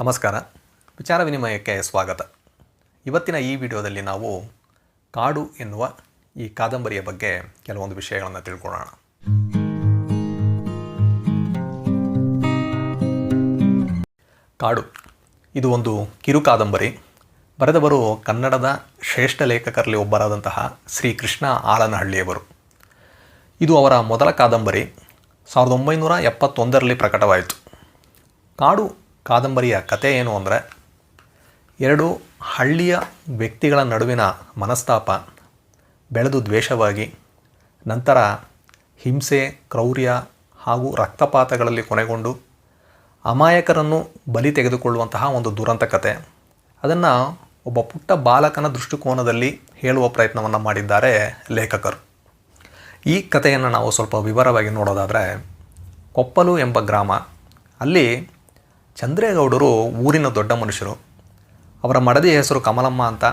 ನಮಸ್ಕಾರ. ವಿಚಾರ ವಿನಿಮಯಕ್ಕೆ ಸ್ವಾಗತ. ಇವತ್ತಿನ ಈ ವಿಡಿಯೋದಲ್ಲಿ ನಾವು ಕಾಡು ಎನ್ನುವ ಈ ಕಾದಂಬರಿಯ ಬಗ್ಗೆ ಕೆಲವೊಂದು ವಿಷಯಗಳನ್ನು ತಿಳ್ಕೊಳ್ಳೋಣ. ಕಾಡು. ಇದು ಒಂದು ಕಿರು ಕಾದಂಬರಿ. ಬರೆದವರು ಕನ್ನಡದ ಶ್ರೇಷ್ಠ ಲೇಖಕರಲ್ಲಿ ಒಬ್ಬರಾದಂತಹ ಶ್ರೀ ಕೃಷ್ಣ ಆಲನಹಳ್ಳಿಯವರು ಇದು ಅವರ ಮೊದಲ ಕಾದಂಬರಿ. ಸಾವಿರದ ಒಂಬೈನೂರ ಎಪ್ಪತ್ತೊಂದರಲ್ಲಿ ಪ್ರಕಟವಾಯಿತು. ಕಾಡು ಕಾದಂಬರಿಯ ಕತೆ ಏನು ಅಂದರೆ, ಎರಡು ಹಳ್ಳಿಯ ವ್ಯಕ್ತಿಗಳ ನಡುವಿನ ಮನಸ್ತಾಪ, ಬೆಳೆದು ದ್ವೇಷವಾಗಿ, ನಂತರ ಹಿಂಸೆ, ಕ್ರೌರ್ಯ ಹಾಗೂ ರಕ್ತಪಾತಗಳಲ್ಲಿ ಕೊನೆಗೊಂಡು ಅಮಾಯಕರನ್ನು ಬಲಿ ತೆಗೆದುಕೊಳ್ಳುವಂತಹ ಒಂದು ದುರಂತ ಕತೆ. ಅದನ್ನು ಒಬ್ಬ ಪುಟ್ಟ ಬಾಲಕನ ದೃಷ್ಟಿಕೋನದಲ್ಲಿ ಹೇಳುವ ಪ್ರಯತ್ನವನ್ನು ಮಾಡಿದ್ದಾರೆ ಲೇಖಕರು. ಈ ಕಥೆಯನ್ನು ನಾವು ಸ್ವಲ್ಪ ವಿವರವಾಗಿ ನೋಡೋದಾದರೆ, ಕೊಪ್ಪಲು ಎಂಬ ಗ್ರಾಮ, ಅಲ್ಲಿ ಚಂದ್ರೇಗೌಡರು ಊರಿನ ದೊಡ್ಡ ಮನುಷ್ಯರು. ಅವರ ಮಡದಿ ಹೆಸರು ಕಮಲಮ್ಮ ಅಂತ.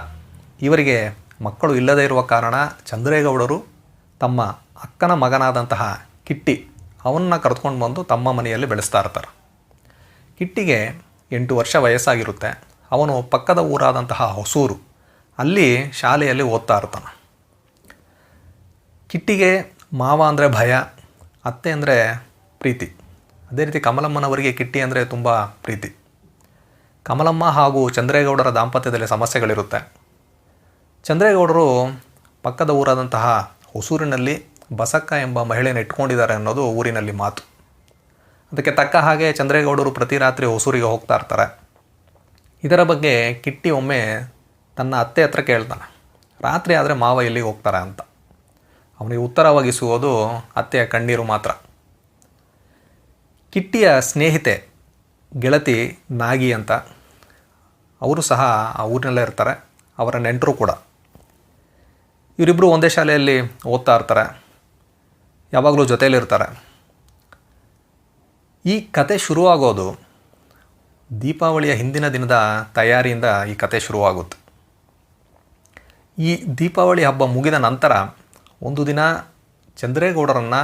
ಇವರಿಗೆ ಮಕ್ಕಳು ಇಲ್ಲದೇ ಇರುವ ಕಾರಣ ಚಂದ್ರೇಗೌಡರು ತಮ್ಮ ಅಕ್ಕನ ಮಗನಾದಂತಹ ಕಿಟ್ಟಿ ಅವನ್ನ ಕರೆದುಕೊಂಡು ಬಂದು ತಮ್ಮ ಮನೆಯಲ್ಲಿ ಬೆಳೆಸ್ತಾ ಇರ್ತಾರೆ. ಕಿಟ್ಟಿಗೆ ಎಂಟು ವರ್ಷ ವಯಸ್ಸಾಗಿರುತ್ತೆ. ಅವನು ಪಕ್ಕದ ಊರಾದಂತಹ ಹೊಸೂರು. ಅಲ್ಲಿ ಶಾಲೆಯಲ್ಲಿ ಓದ್ತಾ ಇರ್ತಾನೆ. ಕಿಟ್ಟಿಗೆ ಮಾವ ಅಂದರೆ ಭಯ, ಅತ್ತೆ ಅಂದರೆ ಪ್ರೀತಿ. ಅದೇ ರೀತಿ ಕಮಲಮ್ಮನವರಿಗೆ ಕಿಟ್ಟಿ ಅಂದರೆ ತುಂಬ ಪ್ರೀತಿ. ಕಮಲಮ್ಮ ಹಾಗೂ ಚಂದ್ರೇಗೌಡರ ದಾಂಪತ್ಯದಲ್ಲಿ ಸಮಸ್ಯೆಗಳಿರುತ್ತೆ. ಚಂದ್ರೇಗೌಡರು ಪಕ್ಕದ ಊರಾದಂತಹ ಹೊಸೂರಿನಲ್ಲಿ ಬಸಕ್ಕ ಎಂಬ ಮಹಿಳೆಯನ್ನು ಇಟ್ಕೊಂಡಿದ್ದಾರೆ ಅನ್ನೋದು ಊರಿನಲ್ಲಿ ಮಾತು. ಅದಕ್ಕೆ ತಕ್ಕ ಹಾಗೆ ಚಂದ್ರೇಗೌಡರು ಪ್ರತಿ ರಾತ್ರಿ ಹೊಸೂರಿಗೆ ಹೋಗ್ತಾ ಇರ್ತಾರೆ. ಇದರ ಬಗ್ಗೆ ಕಿಟ್ಟಿ ಒಮ್ಮೆ ತನ್ನ ಅತ್ತೆ ಹತ್ರ ಕೇಳ್ತಾನೆ. ರಾತ್ರಿ ಆದರೆ ಮಾವ ಎಲ್ಲಿಗೆ ಹೋಗ್ತಾರೆ ಅಂತ. ಅವನಿಗೆ ಉತ್ತರವಾಗಿಸುವುದು ಅತ್ತೆಯ ಕಣ್ಣೀರು ಮಾತ್ರ. ಕಿಟ್ಟಿಯ ಸ್ನೇಹಿತೆ ಗೆಳತಿ ನಾಗಿ ಅಂತ, ಅವರು ಸಹ ಆ ಊರಿನಲ್ಲೇ ಇರ್ತಾರೆ, ಅವರ ನೆಂಟರು ಕೂಡ. ಇವರಿಬ್ಬರು ಒಂದೇ ಶಾಲೆಯಲ್ಲಿ ಓದ್ತಾ ಇರ್ತಾರೆ, ಯಾವಾಗಲೂ ಜೊತೆಯಲ್ಲಿರ್ತಾರೆ ಈ ಕತೆ ಶುರುವಾಗೋದು ದೀಪಾವಳಿಯ ಹಿಂದಿನ ದಿನದ ತಯಾರಿಯಿಂದ ಈ ಕತೆ ಶುರುವಾಗುತ್ತೆ. ಈ ದೀಪಾವಳಿ ಹಬ್ಬ ಮುಗಿದ ನಂತರ ಒಂದು ದಿನ ಚಂದ್ರೇಗೌಡರನ್ನು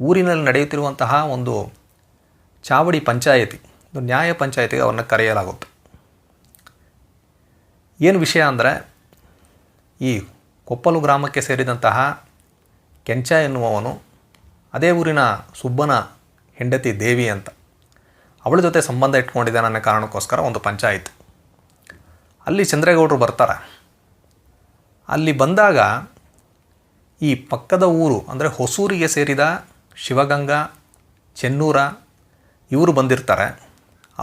ಊರಿನಲ್ಲಿ ನಡೆಯುತ್ತಿರುವಂತಹ ಒಂದು ಚಾವಡಿ ಪಂಚಾಯಿತಿ ನ್ಯಾಯ ಪಂಚಾಯಿತಿಗೆ ಅವ್ರನ್ನ ಕರೆಯಲಾಗುತ್ತೆ. ಏನು ವಿಷಯ ಅಂದರೆ, ಈ ಕೊಪ್ಪಲು ಗ್ರಾಮಕ್ಕೆ ಸೇರಿದಂತಹ ಕೆಂಚ ಎನ್ನುವವನು ಅದೇ ಊರಿನ ಸುಬ್ಬನ ಹೆಂಡತಿ ದೇವಿ ಅಂತ. ಅವಳ ಜೊತೆ ಸಂಬಂಧ ಇಟ್ಕೊಂಡಿದ್ದಾನೆ ಅನ್ನೋ ಕಾರಣಕ್ಕೋಸ್ಕರ ಒಂದು ಪಂಚಾಯತ್. ಅಲ್ಲಿ ಚಂದ್ರೇಗೌಡರು ಬರ್ತಾರೆ. ಅಲ್ಲಿ ಬಂದಾಗ ಈ ಪಕ್ಕದ ಊರು ಅಂದರೆ ಹೊಸೂರಿಗೆ ಸೇರಿದ ಶಿವಗಂಗಾ, ಚೆನ್ನೂರ ಇವರು ಬಂದಿರ್ತಾರೆ.